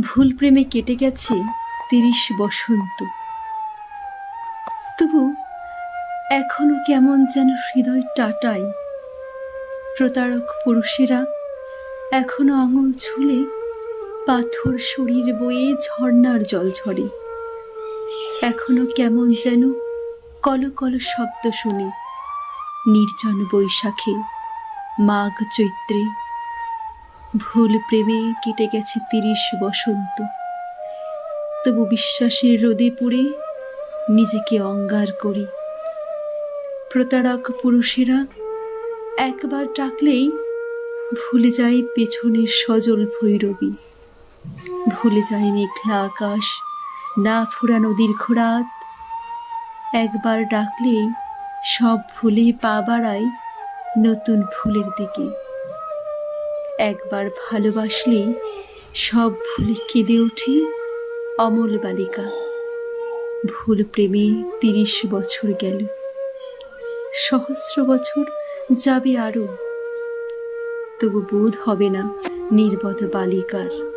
ভুল প্রেমে কেটে গেছে তিরিশ বসন্ত। তবু এখনও কেমন যেন হৃদয় টাটাই। প্রতারক পুরুষেরা এখনও আঙুল ছুলে পাথর শরীর বয়ে ঝর্ণার জল ঝরে। এখনও কেমন যেন কল কল শব্দ শুনি নির্জন বৈশাখে মাঘ চৈত্রে ভুল প্রেমে কেটে গেছে তিরিশ বসন্ত। তবু বিশ্বাসের রোদে পুড়ে নিজেকে অঙ্গার করি। প্রতারক পুরুষেরা একবার ডাকলেই ভুলে যায় পেছনের সজল ভৈরবী। ভুলে যায় মেঘলা আকাশ, না ফুরানো দীর্ঘ রাত। একবার ডাকলেই সব ভুলে পা বাড়ায় নতুন ফুলের দিকে। একবার ভালোবাসলেই সব ভুলে কেঁদে উঠি অমল বালিকা। ভুল প্রেমে তিরিশ বছর গেল। সহস্র বছর যাবে আরও। তবু বোধ হবে না নির্বত বালিকার।